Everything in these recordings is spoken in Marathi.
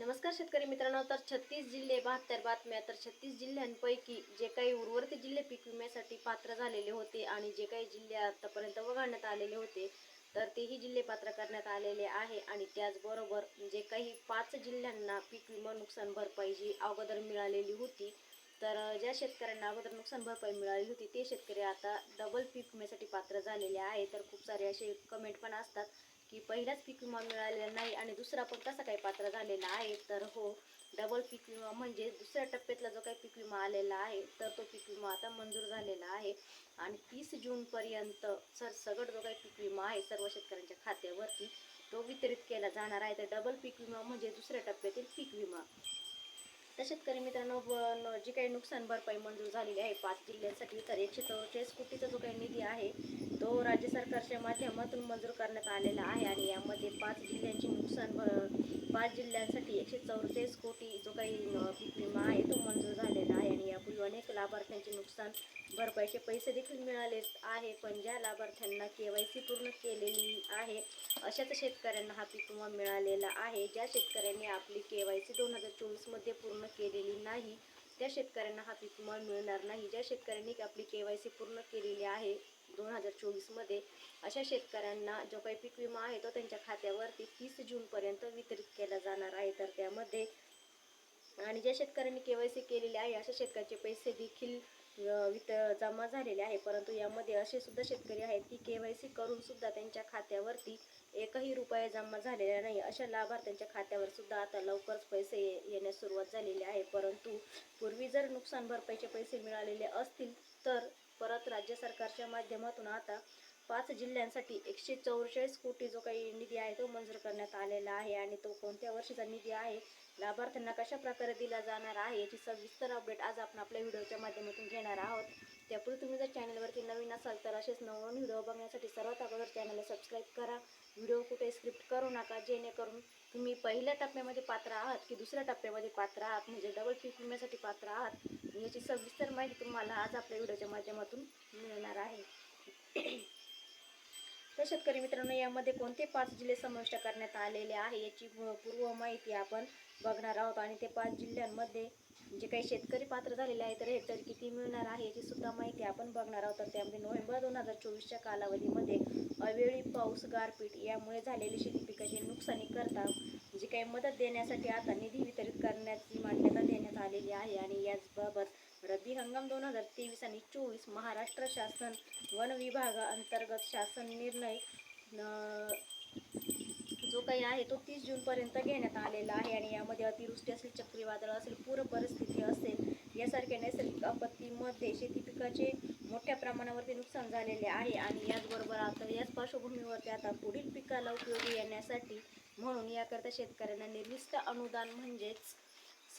नमस्कार शेतकरी मित्रांनो तर छत्तीस जिल्हे बहात्तर बातम्या तर छत्तीस जिल्ह्यांपैकी जे काही उर्वरित जिल्हे पीक विम्यासाठी पात्र झालेले होते आणि जे काही जिल्हे आतापर्यंत वगळण्यात आलेले होते तर तेही जिल्हे पात्र करण्यात आलेले आहे आणि त्याचबरोबर जे काही पाच जिल्ह्यांना पीक विमा नुकसान भरपाई जी अगोदर मिळालेली होती तर ज्या शेतकऱ्यांना अगोदर नुकसान भरपाई मिळाली होती ते शेतकरी आता डबल पीक विम्यासाठी पात्र झालेले आहे. तर खूप सारे असे कमेंट पण असतात. की पहिलाच पीक विमा मिळालेला नाही आणि दुसरा पण कसा काही पात्र झालेला आहे तर हो डबल पीक विमा म्हणजे दुसऱ्या टप्प्यातला जो काही पीक विमा आलेला आहे तर तो पीक विमा आता मंजूर झालेला आहे. आणि तीस जूनपर्यंत सर सगळं जो काही पीक विमा आहे सर्व शेतकऱ्यांच्या खात्यावरती तो वितरित केला जाणार आहे. तर डबल पीक विमा म्हणजे दुसऱ्या टप्प्यातील पीक विमा. तर शेतकरी मित्रांनो ब- जी काही नुकसान भरपाई मंजूर झालेली आहे पाच जिल्ह्यांसाठी तर एकशे चौवेचाळीस कोटीचा जो काही निधी आहे तो राज्य सरकारच्या माध्यमातून मंजूर करण्यात आलेला आहे आणि यामध्ये पाच जिल्ह्यांचे नुकसान भ- पाच जिल्ह्यांसाठी एकशे चौवेचाळीस कोटी जो काही पीक विमा आहे तो मंजूर झालेला आहे आणि यापूर्वी अनेक लाभार्थ्यांचे नुकसान भरपाईचे पैसे देखील मिळाले आहे पण ज्या लाभार्थ्यांना के वाय सी पूर्ण केलेली आहे अशाच शेतकऱ्यांना हा पीक विमा मिळालेला आहे. ज्या शेतकऱ्यांनी आपली के वाय सी दोन हजार चोवीसमध्ये पूर्ण केलेली नाही त्या शेतकऱ्यांना हा पीक विमा मिळणार नाही. ज्या शेतकऱ्यांनी आपली के वाय सी पूर्ण केलेली आहे दोन हजार चोवीसमध्ये अशा शेतकऱ्यांना जो काही पीक विमा आहे तो त्यांच्या खात्यावरती तीस जूनपर्यंत वितरित केला जाणार आहे. तर त्यामध्ये आणि ज्या शेतकऱ्यांनी के वाय सी केलेली आहे अशा शेतकऱ्याचे पैसे देखील वित जमा झालेले आहे. परंतु यामध्ये असे सुद्धा शेतकरी आहेत की के वाय सी करून सुद्धा त्यांच्या खात्यावरती एकही रुपया जमा झालेला नाही. अशा लाभार्थ्यांच्या खात्यावर सुद्धा आता लवकरच पैसे येण्यास सुरुवात झालेली आहे. परंतु पूर्वी जर नुकसान भरपाईचे पैसे मिळालेले असतील तर परत राज्य सरकारच्या माध्यमातून आता पाच जिल्ह्यांसाठी एकशे चौवेचाळीस कोटी जो काही निधी आहे तो मंजूर करण्यात आलेला आहे आणि तो कोणत्या वर्षीचा निधी आहे लाभार्थ्यांना कशा प्रकारे दिला जाणार आहे याची सविस्तर अपडेट आज आपण आपल्या व्हिडिओच्या माध्यमातून घेणार आहोत. त्यापूर्वी तुम्ही जर चॅनलवरती नवीन असाल तर असेच नवनवीन व्हिडिओ बघण्यासाठी सर्वात अगोदर चॅनलला सबस्क्राईब करा. व्हिडिओ कुठे स्क्रिप्ट करू नका जेणेकरून तुम्ही पहिल्या टप्प्यामध्ये पात्र आहात की दुसऱ्या टप्प्यामध्ये पात्र आहात म्हणजे डबल पीक विम्यासाठी पात्र आहात याची सविस्तर माहिती तुम्हाला आज आपल्या व्हिडिओच्या माध्यमातून मिळणार आहे. तर शेतकरी मित्रांनो यामध्ये कोणते पाच जिल्हे समाविष्ट करण्यात आलेले आहे याची पूर्व माहिती आपण बघणार आहोत. आणि ते पाच जिल्ह्यांमध्ये जे काही शेतकरी पात्र झालेले आहे तर हेक्टर किती मिळणार आहे याची सुद्धा माहिती आपण बघणार आहोत. तर त्यामध्ये नोव्हेंबर दोन हजार चोवीसच्या कालावधीमध्ये अवेळी पाऊस गारपीट यामुळे झालेली शेती पिकाची नुकसानी करता जी काही मदत देण्यासाठी आता निधी वितरित करण्याची मान्यता देण्यात आलेली आहे. आणि याचबाबत रब्बी हंगाम दोन हजार तेवीस आणि चोवीस महाराष्ट्र शासन वन विभागाअंतर्गत शासन निर्णय जो काही आहे तो तीस जूनपर्यंत घेण्यात आलेला आहे आणि यामध्ये अतिवृष्टी असेल चक्रीवादळ असेल पूर परिस्थिती असेल यासारख्या नैसर्गिक आपत्तीमध्ये शेती पिकाचे मोठ्या प्रमाणावरती नुकसान झालेले आहे आणि याचबरोबर आता याच पार्श्वभूमीवरती आता पुढील पिकाला उपयोगी येण्यासाठी म्हणून याकरता शेतकऱ्यांना निर्दिष्ट अनुदान म्हणजेच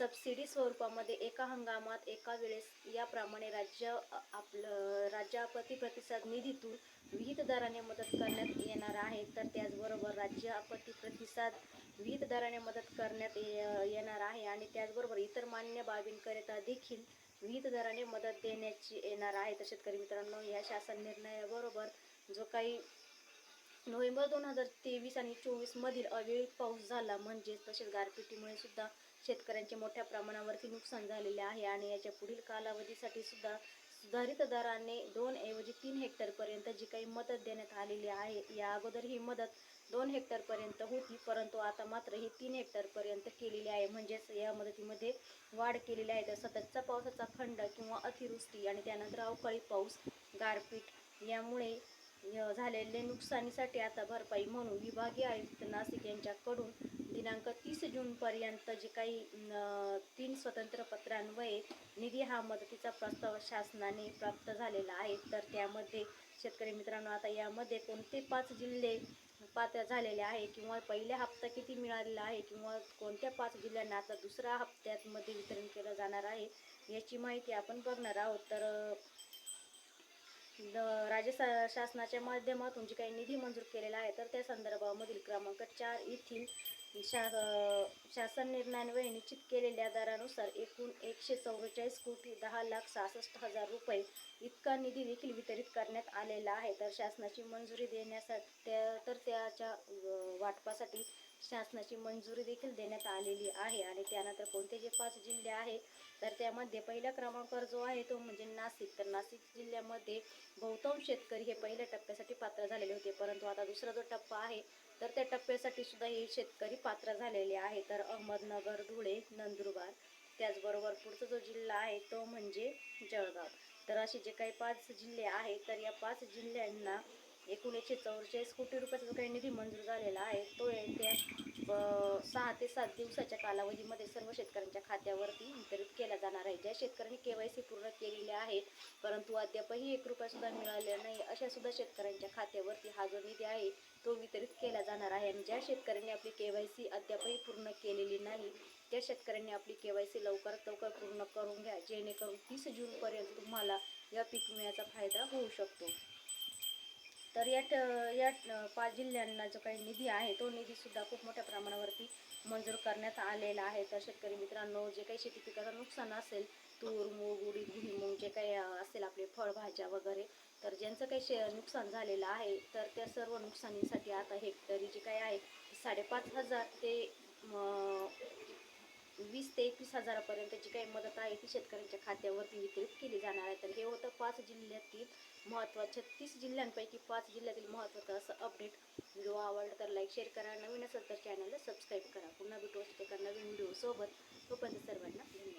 सबसिडी स्वरूपामध्ये एका हंगामात एका वेळेस याप्रमाणे राज्य आपलं राज्य प्रतिसाद निधीतून विहित दराने मदत करण्यात येणार आहे. तर त्याचबरोबर राज्य आपत्ती प्रतिसाद विहित दराने मदत करण्यात येणार आहे आणि त्याचबरोबर इतर मान्य बाबींकरिता देखील विहित दराने मदत देण्याची येणार आहे. तर शेतकरी मित्रांनो या शासन निर्णयाबरोबर जो काही नोव्हेंबर दोन हजार तेवीस आणि चोवीसमधील अवेळी पाऊस झाला म्हणजेच तसेच गारपिटीमुळे सुद्धा शेतकऱ्यांचे मोठ्या प्रमाणावरती नुकसान झालेले आहे आणि याच्या पुढील कालावधीसाठी सुद्धा सुधारित दराने दोन ऐवजी तीन हेक्टरपर्यंत जी काही मदत देण्यात आलेली आहे या अगोदर ही मदत दोन हेक्टरपर्यंत होती परंतु आता मात्र ही तीन हेक्टरपर्यंत केलेली आहे. म्हणजेच या मदतीमध्ये वाढ केलेली आहे. तर सततचा पावसाचा खंड किंवा अतिवृष्टी आणि त्यानंतर अवकाळी पाऊस गारपीट यामुळे झालेले नुकसानीसाठी आता भरपाई म्हणून विभागीय आयुक्त नाशिक यांच्याकडून दिनांक तीस जूनपर्यंत जे काही तीन स्वतंत्र पत्रान्वये निधी हा मदतीचा प्रस्ताव शासनाने प्राप्त झालेला आहे. तर त्यामध्ये शेतकरी मित्रांनो आता यामध्ये कोणते पाच जिल्हे पात्र झालेले आहे किंवा पहिल्या हप्ता किती मिळालेला आहे किंवा कोणत्या पाच जिल्ह्यांना आता दुसऱ्या हप्त्यामध्ये वितरण केलं जाणार आहे याची माहिती आपण बघणार आहोत. तर द- राज्य शासनाच्या माध्यमातून जे काही निधी मंजूर केलेला आहे तर त्या संदर्भामधील क्रमांक चार येथील शा शासन निर्णयान्वये निश्चित केलेल्या दरानुसार एकूण एकशे चौवेचाळीस कोटी दहा लाख सहासष्ट हजार रुपये इतका निधी देखील वितरित करण्यात आलेला आहे. तर शासनाची मंजुरी देण्यासाठी त्या तर त्याच्या वाटपासाठी शासनाची मंजुरी देखील देण्यात आलेली आहे आणि त्यानंतर कोणते जे पाच जिल्हे आहे तर त्यामध्ये पहिल्या क्रमांकावर जो आहे तो म्हणजे नाशिक. तर नाशिक जिल्ह्यामध्ये बहुतांश शेतकरी हे पहिल्या टप्प्यासाठी पात्र झालेले होते परंतु आता दुसरा जो टप्पा आहे तर त्या टप्प्यासाठी सुद्धा हे शेतकरी पात्र झालेले आहे. तर अहमदनगर धुळे नंदुरबार त्याचबरोबर पुढचा जो जिल्हा आहे तो म्हणजे जळगाव. तर असे जे काही पाच जिल्हे आहेत तर या पाच जिल्ह्यांना एकूण एकशे चौवेचाळीस कोटी रुपयाचा जो काही निधी मंजूर झालेला आहे तो येत्या सहा ते सात दिवसाच्या कालावधीमध्ये सर्व शेतकऱ्यांच्या खात्यावरती वितरित केला जाणार आहे. ज्या शेतकऱ्यांनी के वाय सी पूर्ण केलेले आहे परंतु अद्यापही एक रुपयासुद्धा मिळाले मिळालेला नाही अशा सुद्धा शेतकऱ्यांच्या खात्यावरती हा जो निधी आहे तो वितरित केला जाणार आहे. आणि ज्या शेतकऱ्यांनी आपली के वाय सी अद्यापही पूर्ण केलेली नाही त्या शेतकऱ्यांनी आपली के वाय सी लवकरात लवकर पूर्ण करून घ्या जेणेकरून तीस जूनपर्यंत तुम्हाला या पीक विम्याचा फायदा होऊ शकतो. तर या ठ या पाच जिल्ह्यांना जो काही निधी आहे तो निधीसुद्धा खूप मोठ्या प्रमाणावरती मंजूर करण्यात आलेला आहे. तर शेतकरी मित्रांनो जे काही शेती पिकाचं नुकसान असेल तूर मूग उडीद भुईमूग जे काही असेल आपले फळभाज्या वगैरे तर ज्यांचं काही शे नुकसान झालेलं आहे तर त्या सर्व नुकसानीसाठी आता हेक्टरी जे काही आहे साडेपाच हजार ते वीस ते एकवीस हजारापर्यंतची काही मदत आहे ती शेतकऱ्यांच्या खात्यावरती वितरित केली जाणार आहे. तर हे होतं पाच जिल्ह्यातील महत्त्वाचं. छत्तीस जिल्ह्यांपैकी पाच जिल्ह्यातील महत्त्वाचं असं अपडेट व्हिडिओ आवडला तर लाईक शेअर करा. नवीन असेल तर चॅनलला सबस्क्राईब करा. पुन्हा भेटू असते एका नवीन व्हिडिओसोबत. तोपर्यंत सर्वांना धन्यवाद.